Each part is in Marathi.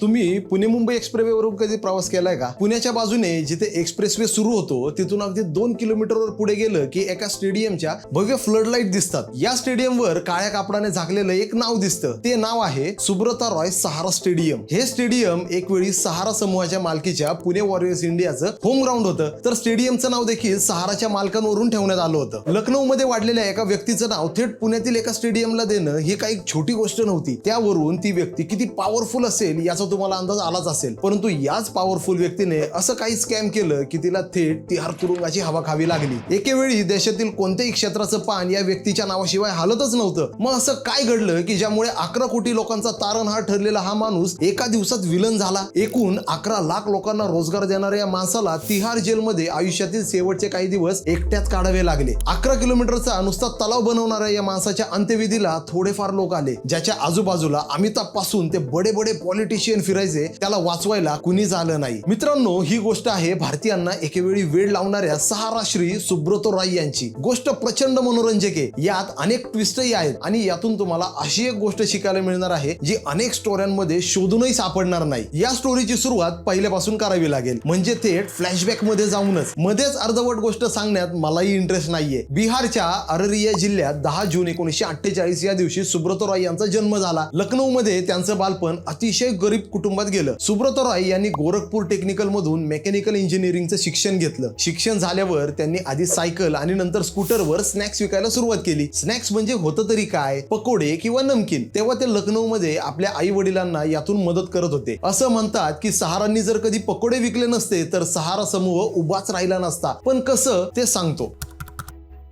तुम्ही पुणे मुंबई एक्सप्रेसवेवरून कधी प्रवास केलाय का? पुण्याच्या बाजूने जिथे एक्सप्रेसवे सुरू होतो तिथून अगदी दोन किलोमीटरवर पुढे गेलं की एका स्टेडियमच्या भव्य फ्लड लाइट दिसतात. या स्टेडियमवर काळ्या कापडाने झाकलेलं एक नाव दिसतं. ते नाव आहे सुब्रता रॉय सहारा स्टेडियम. हे स्टेडियम एक वेळी सहारा समूहाच्या मालकीच्या पुणे वॉरियर्स इंडियाचं होम ग्राउंड होतं. तर स्टेडियमचं नाव देखील सहाराच्या मालकांवरून ठेवण्यात आलं होतं. लखनौ मध्ये वाढलेल्या एका व्यक्तीचं नाव थेट पुण्यातील एका स्टेडियमला देणं ही काही छोटी गोष्ट नव्हती. त्यावरून ती व्यक्ती किती पॉवरफुल असेल याचा तुम्हाला अंदाज आलाच असेल. परंतु याच पॉवरफुल व्यक्तीने असं काही स्कॅम केलं की तिला थेट तिहार तुरुंगाची हवा खावी लागली. एकेवेळी देशातील कोणत्याही क्षेत्राचं पान या व्यक्तीच्या नावाशिवाय हालतच नव्हतं. मग असं काय घडलं की ज्यामुळे अकरा कोटी लोकांचा तारणहार ठरलेला हा माणूस एका दिवसात विलन झाला? एकूण अकरा लाख लोकांना रोजगार देणाऱ्या या माणसाला तिहार जेलमध्ये आयुष्यातील शेवटचे काही दिवस एकट्यात काढावे लागले. अकरा किलोमीटरचा नुसता तलाव बनवणाऱ्या या माणसाच्या अंत्यविधीला थोडेफार लोक आले ज्याच्या आजूबाजूला अमिताभपासून ते बडे बडे पॉलिटिशियन फिरायचे त्याला वाचवायला कुणीच आलं नाही. मित्रांनो ही गोष्ट आहे भारतीयांना एकेवेळी वेळ लावणाऱ्या सहारा श्री सुब्रतो राय यांची. गोष्ट प्रचंड मनोरंजक आहे. यात अनेक ट्विस्टही आहेत आणि यातून तुम्हाला अशी एक गोष्ट शिकायला मिळणार आहे जी अनेक स्टोऱ्यांमध्ये शोधूनही सापडणार नाही. या स्टोरीची सुरुवात पहिल्यापासून करावी लागेल. म्हणजे थेट फ्लॅशबॅकमध्ये जाऊनच. मध्येच अर्धवट गोष्ट सांगण्यात मलाही इंटरेस्ट नाहीये. बिहारच्या अररिया जिल्ह्यात दहा जून एकोणीसशे अठ्ठेचाळीस या दिवशी सुब्रतो राय यांचा जन्म झाला. लखनौ मध्ये त्यांचं बालपण अतिशय गरीब कुटुंबात गेलं. सुब्रत रॉय यांनी गोरखपूर टेक्निकल मधून मेकॅनिकल इंजिनिअरिंगचं शिक्षण घेतलं. शिक्षण झाल्यावर त्यांनी आधी सायकल आणि नंतर स्कूटरवर स्नॅक्स विकायला सुरुवात केली. स्नॅक्स म्हणजे होतं तरी काय पकोडे किंवा नमकीन. तेव्हा ते लखनौ मध्ये आपल्या आई वडिलांना यातून मदत करत होते. असं म्हणतात की सहारांनी जर कधी पकोडे विकले नसते तर सहारा समूह उभाच राहिला नसता. पण कसं ते सांगतो.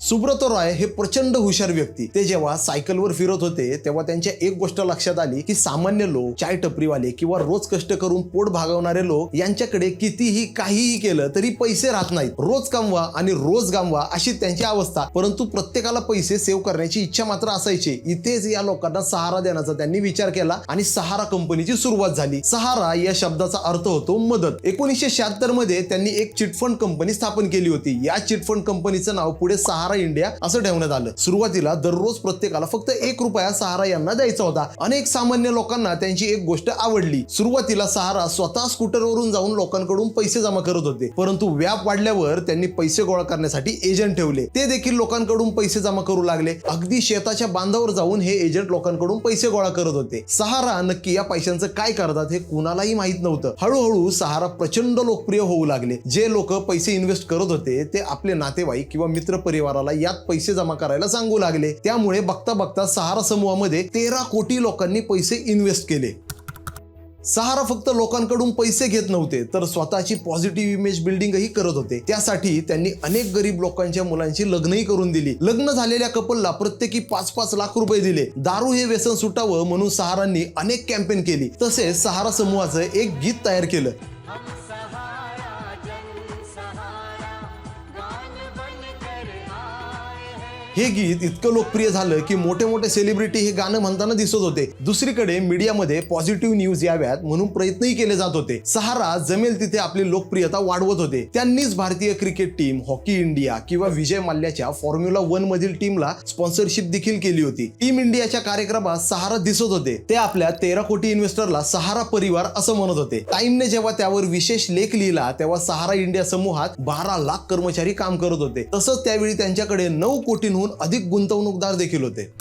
सुब्रतो रॉय हे प्रचंड हुशार व्यक्ती. ते जेव्हा सायकलवर फिरत होते तेव्हा त्यांच्या एक गोष्ट लक्षात आली की सामान्य लोक चाय टपरीवाले किंवा रोज कष्ट करून पोट भागवणारे लोक यांच्याकडे कितीही काहीही केलं तरी पैसे राहत नाहीत. रोज कमवा आणि रोज गमवा अशी त्यांची अवस्था. परंतु प्रत्येकाला पैसे सेव्ह करण्याची इच्छा मात्र असायची. इथेच या लोकांना सहारा देण्याचा त्यांनी विचार केला आणि सहारा कंपनीची सुरुवात झाली. सहारा या शब्दाचा अर्थ होतो मदत. एकोणीसशे शहात्तरमध्ये त्यांनी एक चिटफंड कंपनी स्थापन केली होती. या चिटफंड कंपनीचं नाव पुढे सहारा इंडिया असं ठेवण्यात आलं. सुरुवातीला दररोज प्रत्येकाला फक्त एक रुपया सहारा यांना द्यायचा होता. अनेक सामान्य लोकांना त्यांची एक गोष्ट आवडली. सुरुवातीला सहारा स्वतः स्कूटरवरून जाऊन लोकांकडून पैसे जमा करत होते. परंतु व्याप वाढल्यावर त्यांनी पैसे गोळा करण्यासाठी एजंट ठेवले. ते देखील लोकांकडून पैसे जमा करू लागले. अगदी शेताच्या बांधावर जाऊन हे एजंट लोकांकडून पैसे गोळा करत होते. सहारा नक्की या पैशांचं काय करतात हे कुणालाही माहीत नव्हतं. हळूहळू सहारा प्रचंड लोकप्रिय होऊ लागले. जे लोक पैसे इन्व्हेस्ट करत होते ते आपले नातेवाईक किंवा मित्र परिवाराला यात पैसे जमा करायला सांगू लागले. त्यामुळे बघता बघता सहारा समूहामध्ये तेरा कोटी लोकांनी पैसे इन्व्हेस्ट केले. सहारा फक्त लोकांकडून पैसे घेत नव्हते तर स्वतःची पॉझिटिव्ह इमेज बिल्डिंगही करत होते. त्यासाठी त्यांनी अनेक गरीब लोकांच्या मुलांची लग्नही करून दिली. लग्न झालेल्या कपलला प्रत्येकी पाच पाच लाख रुपये दिले. दारू हे व्यसन सुटावं म्हणून सहारांनी अनेक कॅम्पेन केली. तसेच सहारा समूहाचं एक गीत तयार केलं. हे गीत इतकं लोकप्रिय झालं की मोठे मोठे सेलिब्रिटी हे गाणं म्हणताना दिसत होते. दुसरीकडे मीडियामध्ये पॉझिटिव्ह न्यूज याव्यात म्हणून प्रयत्नही केले जात होते. सहारा जमेल तिथे आपली लोकप्रियता वाढवत होते. त्यांनीच भारतीय क्रिकेट टीम हॉकी इंडिया किंवा विजय माल्याच्या फॉर्म्युला वन मधील टीमला स्पॉन्सरशिप देखील केली होती. टीम इंडियाच्या कार्यक्रमात सहारा दिसत होते. ते आपल्या तेरा कोटी इन्व्हेस्टरला सहारा परिवार असं म्हणत होते. टाइमने जेव्हा त्यावर विशेष लेख लिहिला तेव्हा सहारा इंडिया समूहात बारा लाख कर्मचारी काम करत होते. तसंच त्यावेळी त्यांच्याकडे नऊ कोटींहून अधिक गुंतवणूकदार देखील होते.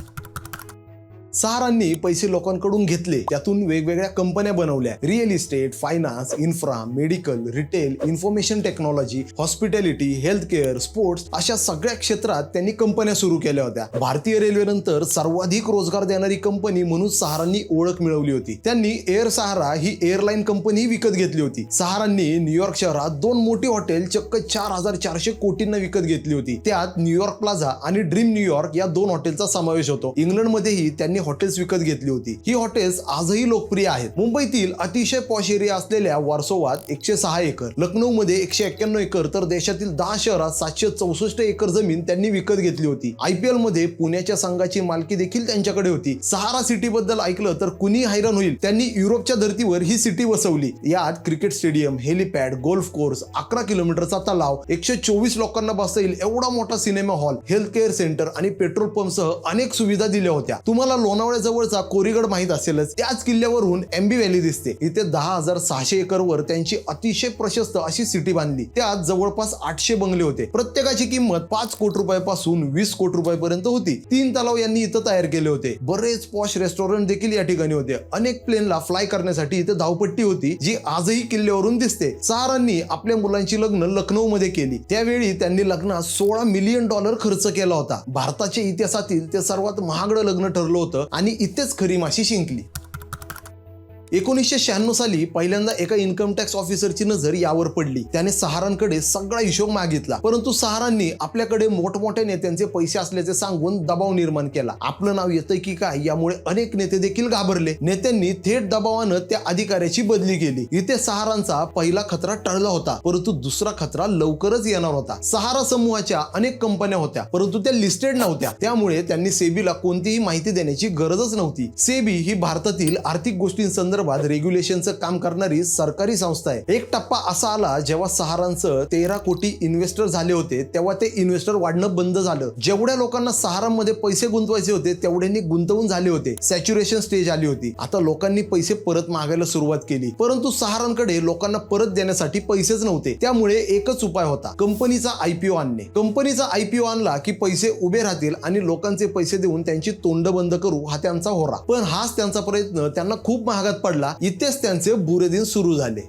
सहारांनी पैसे लोकांकडून घेतले. त्यातून वेगवेगळ्या कंपन्या बनवल्या. Real estate finance infra medical retail information technology hospitality health care sports अशा सगळ्या क्षेत्रात त्यांनी कंपन्या सुरू केल्या होत्या. भारतीय रेल्वेनंतर सर्वाधिक रोजगार देणारी कंपनी म्हणून सहारांनी ओळख मिळवली होती. त्यांनी एअर सहारा ही एअरलाईन कंपनी विकत घेतली होती. सहारांनी न्यूयॉर्क शहरात दोन मोठी हॉटेल चक्क चार हजार चारशे कोटींना विकत घेतली होती. त्यात न्यूयॉर्क प्लाझा आणि ड्रीम न्यूयॉर्क या दोन हॉटेलचा समावेश होतो. इंग्लंडमध्येही त्यांनी हॉटेल्स विकत घेतली होती. ही हॉटेल्स आजही लोकप्रिय आहेत. मुंबईतील अतिशय पॉश एरिया असलेल्या वारसोवात एकशे सहा एकर लखनौमध्ये एकशे एक्क्याण्णव एकर तर देशातील दहा शहरात सातशे चौसष्ट एकर जमीन त्यांनी विकत घेतली होती. आयपीएलमध्ये पुण्याच्या संघाची मालकी देखील त्यांच्याकडे होती. सहारा सिटी बद्दल ऐकलं तर कुणी हैराण होईल. त्यांनी युरोपच्या धर्तीवर ही सिटी वसवली. यात cricket stadium helipad golf course अकरा किलोमीटरचा तलाव एकशे चोवीस लोकांना बसता येईल एवढा मोठा cinema hall health care centre आणि पेट्रोल पंपसह अनेक सुविधा दिल्या होत्या. तुम्हाला लोणावळ्याजवळचा कोरीगड माहीत असेलच. त्याच किल्ल्यावरून एम्बी व्हॅली दिसते. इथे दहा हजार सहाशे एकरवर त्यांची अतिशय प्रशस्त अशी सिटी बांधली. त्यात जवळपास आठशे बंगले होते. प्रत्येकाची किंमत पाच कोटी रुपयापासून वीस कोटी रुपयापर्यंत होती. तीन तलाव यांनी इथं तयार केले होते. बरेच पॉश रेस्टॉरंट देखील या ठिकाणी होते. अनेक प्लेनला फ्लाय करण्यासाठी इथे धावपट्टी होती जी आजही किल्ल्यावरून दिसते. सहारांनी आपल्या मुलांची लग्न लखनौ मध्ये केली. त्यावेळी त्यांनी लग्नात सोळा मिलियन डॉलर खर्च केला होता. भारताच्या इतिहासातील ते सर्वात महागडं लग्न ठरलं होतं. आणि इथेच खरी माशी शिंकली. एकोणीसशे शहाण्णव साली पहिल्यांदा एका इन्कम टॅक्स ऑफिसरची नजर यावर पडली. त्याने सहारांकडे सगळा हिशोब मागितला. परंतु सहारांनी आपल्याकडे मोठमोठ्या नेत्यांचे पैसे असल्याचे सांगून दबाव निर्माण केला. आपलं नाव येतंय की काय यामुळे अनेक नेते देखील घाबरले. नेत्यांनी थेट दबावानं त्या अधिकाऱ्याची बदली केली. इथे सहारांचा पहिला खतरा टळला होता परंतु दुसरा खतरा लवकरच येणार होता. सहारा समूहाच्या अनेक कंपन्या होत्या परंतु त्या लिस्टेड नव्हत्या. त्यामुळे त्यांनी सेबीला कोणतीही माहिती देण्याची गरजच नव्हती. सेबी ही भारतातील आर्थिक गोष्टींसंदर्भात रेग्युलेशनचं काम करणारी सरकारी संस्था आहे. एक टप्पा असा आला जेव्हा सहारांचं तेरा कोटी इन्व्हेस्टर झाले होते तेव्हा ते इन्व्हेस्टर वाढणं बंद झालं. जेवढ्या लोकांना सहारामध्ये पैसे गुंतवायचे होते तेवढ्यांनी गुंतवून झाले होते. सॅच्युरेशन स्टेज आली होती. आता लोकांनी पैसे परत मागायला सुरुवात केली. परंतु सहारांकडे लोकांना परत देण्यासाठी पैसेच नव्हते. त्यामुळे एकच उपाय होता कंपनीचा आयपीओ आणणे. कंपनीचा आयपीओ आणला की पैसे उभे राहतील आणि लोकांचे पैसे देऊन त्यांची तोंड बंद करू हा त्यांचा होरा. पण हाच त्यांचा प्रयत्न त्यांना खूप महागात पडला इथेच त्यांचे बुरे दिन सुरू झाले.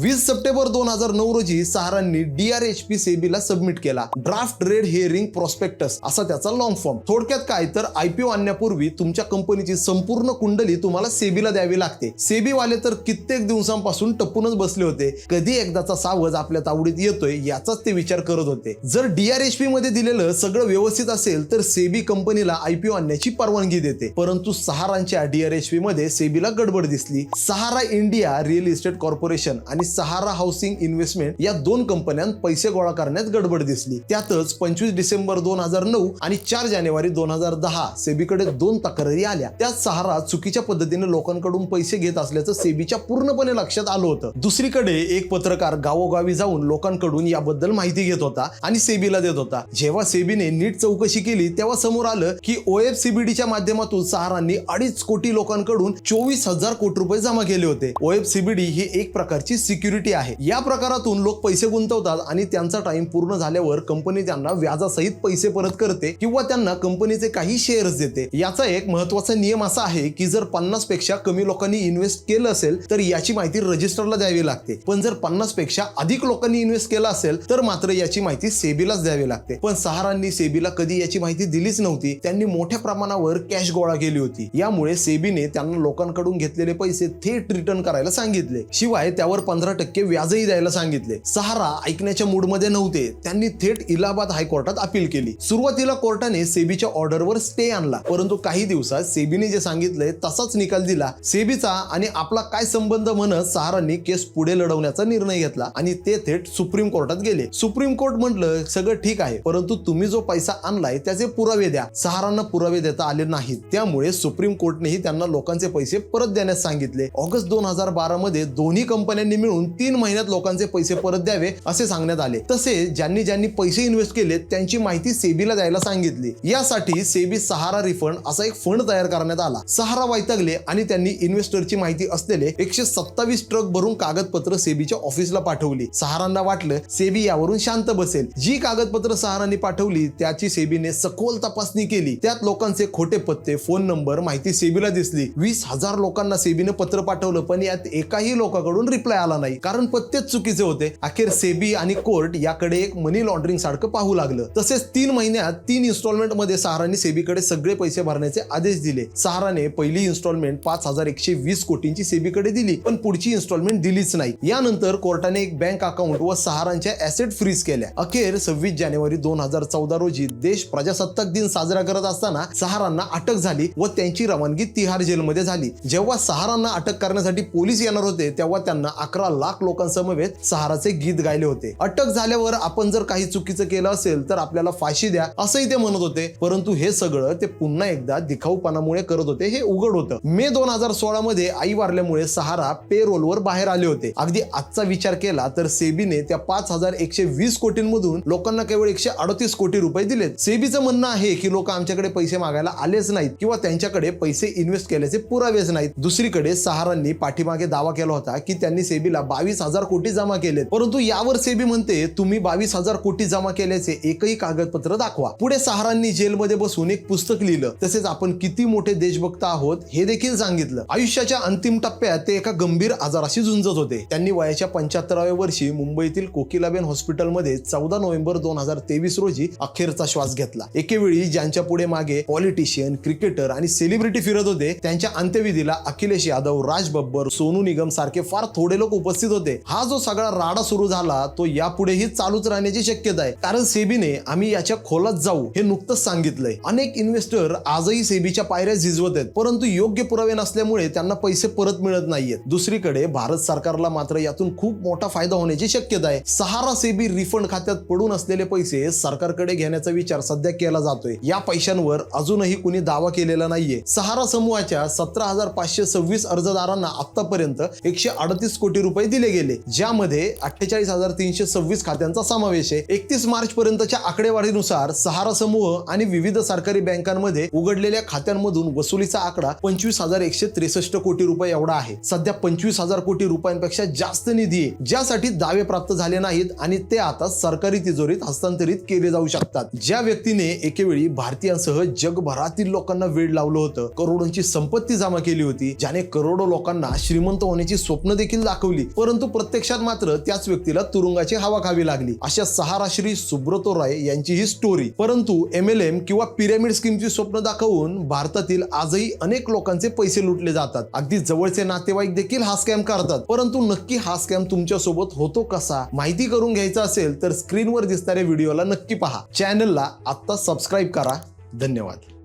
वीस सप्टेंबर दोन हजार नऊ रोजी सहारांनी डीआरएचपी सेबीला सबमिट केला. ड्राफ्ट रेड हिअरिंग प्रॉस्पेक्टस असा त्याचा लॉंग फॉर्म थोडक्यात काय तर आयपीओ आणण्यापूर्वी तुमच्या कंपनीची संपूर्ण कुंडली तुम्हाला सेबीला द्यावी लागते. सेबी वाले तर कित्येक दिवसांपासून टपूनच बसले होते. कधी एकदाचा सावज आपल्या तावडीत येतोय याचाच ते विचार करत होते. जर डीआरएचपी मध्ये दिलेलं सगळं व्यवस्थित असेल तर सेबी कंपनीला आयपीओ आणण्याची परवानगी देते. परंतु सहारांच्या डीआरएचपी मध्ये सेबीला गडबड दिसली. Sahara India real estate corporation आणि सहारा हाऊसिंग इन्व्हेस्टमेंट या दोन कंपन्यांत पैसे गोळा करण्यात गडबड दिसली. त्यातच पंचवीस डिसेंबर दोन हजार नऊ आणि चार जानेवारी दोन हजार दहा सेबीकडे दोन तक्रारी आल्या. त्यात सहारा चुकीच्या पद्धतीने लोकांकडून पैसे घेत असल्याचं सेबीच्या पूर्णपणे लक्षात आलं होतं. दुसरीकडे एक पत्रकार गावोगावी जाऊन लोकांकडून याबद्दल माहिती घेत होता आणि सेबीला देत होता. जेव्हा सेबीने नीट चौकशी केली तेव्हा समोर आलं की ओएफसीबीडीच्या माध्यमातून सहारांनी अडीच कोटी लोकांकडून चोवीस हजार कोटी रुपये जमा केले होते. ओएफसीबीडी ही एक प्रकारची सिक्युरिटी आहे. या प्रकारातून लोक पैसे गुंतवतात आणि त्यांचा टाइम पूर्ण झाल्यावर कंपनी त्यांना व्याजासहित पैसे परत करते किंवा त्यांना कंपनीचे काही शेअर्स देते. याचा एक महत्त्वाचा नियम असा आहे की जर पन्नासपेक्षा कमी लोकांनी इन्व्हेस्ट केलं असेल तर याची माहिती रजिस्टरला द्यावी लागते. पण जर पन्नासपेक्षा अधिक लोकांनी इन्व्हेस्ट केलं असेल तर मात्र याची माहिती सेबीलाच द्यावी लागते. पण सहारांनी सेबीला कधी याची माहिती दिलीच नव्हती. त्यांनी मोठ्या प्रमाणावर कॅश गोळा केली होती. यामुळे सेबीने त्यांना लोकांकडून घेतलेले पैसे थेट रिटर्न करायला सांगितले. शिवाय त्यावर पंधरा टक्के व्याजही द्यायला सांगितले. सहारा ऐकण्याच्या मूडमध्ये नव्हते. त्यांनी थेट इलाहाबाद हायकोर्टात अपील केली. सुरुवातीला कोर्टाने सेबीच्या ऑर्डरवर स्टे आणला. परंतु काही दिवसात सेबीने जे सांगितलंय तसाच निकाल दिला. सेबीचा आणि आपला काय संबंध म्हणत सहारांनी केस पुढे लढवण्याचा निर्णय घेतला आणि ते थेट सुप्रीम कोर्टात गेले. सुप्रीम कोर्ट म्हटलं सगळं ठीक आहे. परंतु तुम्ही जो पैसा आणलाय त्याचे पुरावे द्या. सहारांना पुरावे देता आले नाहीत. त्यामुळे सुप्रीम कोर्टनेही त्यांना लोकांचे पैसे परत देण्यास सांगितले. ऑगस्ट दोन हजार बारा मध्ये दोन्ही कंपन्यांनी मिळून तीन महिन्यात लोकांचे पैसे परत द्यावे असे सांगण्यात आले. तसेच ज्यांनी ज्यांनी पैसे इन्व्हेस्ट केले त्यांची माहिती सेबीला द्यायला सांगितली. यासाठी सेबी सहारा रिफंड असा एक फंड तयार करण्यात आला. सहारा वैतागले आणि त्यांनी इन्व्हेस्टरची माहिती असलेले एकशे सत्तावीस ट्रक भरून कागदपत्र सेबीच्या ऑफिसला पाठवली. सहारांना वाटलं सेबी यावरून शांत बसेल. जी कागदपत्र सहारांनी पाठवली त्याची सेबीने सखोल तपासणी केली. त्यात लोकांचे खोटे पत्ते फोन नंबर माहिती सेबीला दिसली. वीस हजार लोकांना सेबीने पत्र पाठवलं पण यात एकाही लोकांकडून रिप्लाय आला नाही. कारण पत्तेच चुकीचे होते. अखेर सेबी आणि कोर्ट याकडे एक मनी लॉन्ड्रिंग सारखं पाहू लागलं. तसेच तीन महिन्यात तीन इन्स्टॉलमेंटमध्ये सहाराने सेबीकडे सगळे पैसे भरण्याचे आदेश दिले. सहाराने पहिली इन्स्टॉलमेंट पाच हजार एकशे वीस कोटींची सेबीकडे दिली पण पुढची इन्स्टॉलमेंट दिलीच नाही. यानंतर कोर्टाने एक बँक अकाउंट व सहारांच्या ऍसेट फ्रीज केल्या. अखेर सव्वीस जानेवारी दोन हजार चौदा रोजी देश प्रजासत्ताक दिन साजरा करत असताना सहारांना अटक झाली व त्यांची रवानगी तिहार जेलमध्ये झाली. जेव्हा सहारांना अटक करण्यासाठी पोलीस येणार होते तेव्हा त्यांना अकरा सोळा लाख लोकांसमवेत सहाराचे गीत गायले होते. अटक झाल्यावर आपण जर काही चुकीचं केलं असेल तर आपल्याला फाशी द्या असंही ते म्हणत होते. परंतु हे सगळं ते पुन्हा एकदा दिखाऊपणामुळे करत होते. हे उघड होतं. मे दोन हजार सोळा मध्ये आई वारल्यामुळे सहारा पे रोलवर बाहेर आले होते. अगदी आजचा विचार केला तर सेबीने त्या पाच हजार एकशे वीस कोटींमधून लोकांना केवळ एकशे अडतीस कोटी रुपये दिलेत. सेबीचं म्हणणं आहे की लोक आमच्याकडे पैसे मागायला आलेच नाहीत किंवा त्यांच्याकडे पैसे इन्व्हेस्ट केल्याचे पुरावेच नाहीत. दुसरीकडे सहारांनी पाठीमागे दावा केला होता की त्यांनी सेबीला बावीस हजार कोटी जमा केले परंतु यावर सेबी म्हणते तुम्ही बावीस हजार कोटी जमा केल्याचे एकही कागदपत्र दाखवा. पुढे सहारांनी जेलमध्ये बसून एक पुस्तक लिहिलं. तसेच आपण किती मोठे देशभक्त आहोत हे देखील सांगितलं. आयुष्याच्या अंतिम टप्प्यात ते एका गंभीर आजाराशी झुंजत होते. त्यांनी वयाच्या पंच्याहत्तराव्या वर्षी मुंबईतील कोकिलाबेन हॉस्पिटलमध्ये चौदा नोव्हेंबर दोन हजार तेवीस रोजी अखेरचा श्वास घेतला. एकेवेळी ज्यांच्या पुढे मागे पॉलिटिशियन क्रिकेटर आणि सेलिब्रिटी फिरत होते त्यांच्या अंत्यविधीला अखिलेश यादव राज बब्बर सोनू निगम सारखे फार थोडे लोक उपस्थित होते. हा जो सगळा राडा सुरू झाला तो यापुढेही चालूच राहण्याची शक्यता आहे. कारण सेबीने आम्ही याच्या खोलात जाऊ हे नुकतंच सांगितलंय. अनेक इन्व्हेस्टर आजही सेबीच्या पायऱ्या झिजवत आहेत. परंतु योग्य पुरावे नसल्यामुळे त्यांना पैसे परत मिळत नाहीयेत. दुसरीकडे भारत सरकारला मात्र यातून खूप मोठा फायदा होण्याची शक्यता आहे. सहारा सेबी रिफंड खात्यात पडून असलेले पैसे सरकारकडे घेण्याचा विचार सध्या केला जातोय. या पैशांवर अजूनही कुणी दावा केलेला नाहीये. सहारा समूहाच्या सतरा हजार पाचशे सव्वीस अर्जदारांना आतापर्यंत एकशे अडतीस कोटी रुपये दिले गेले ज्यामध्ये अठ्ठेचाळीस हजार तीनशे सव्वीस खात्यांचा समावेश आहे. एकतीस मार्च पर्यंतच्या आकडेवारीनुसार सहारा समूह आणि विविध सरकारी बँकांमध्ये उघडलेल्या खात्यांमधून वसुलीचा आकडा पंचवीस हजार एकशे त्रेसष्ट कोटी रुपये एवढा आहे. सध्या पंचवीस हजार कोटी रुपयांपेक्षा जास्त निधी आहे ज्यासाठी दावे प्राप्त झाले नाहीत आणि ते आता सरकारी तिजोरीत हस्तांतरित केले जाऊ शकतात. ज्या व्यक्तीने एकेवेळी भारतीयांसह जगभरातील लोकांना वेळ लावलं होतं करोडोंची संपत्ती जमा केली होती ज्याने करोडो लोकांना श्रीमंत होण्याची स्वप्न देखील दाखवली दाखवली परंतु प्रत्यक्षात मात्र त्याच व्यक्तीला तुरुंगाची हवा खावी लागली. अशा सहाराश्री सुब्रतो राय यांची ही स्टोरी परंतु एम एल एम किंवा पिरॅमिड स्कीमची स्वप्न दाखवून भारतातील आजही अनेक लोकांचे पैसे लुटले जातात. अगदी जवळचे नातेवाईक देखील हा स्कॅम करतात. परंतु नक्की हा स्कॅम तुमच्यासोबत होतो कसा? माहिती करून घ्यायचा असेल तर स्क्रीनवर दिसणाऱ्या व्हिडिओला नक्की पहा. चॅनलला आत्ता सबस्क्राईब करा. धन्यवाद.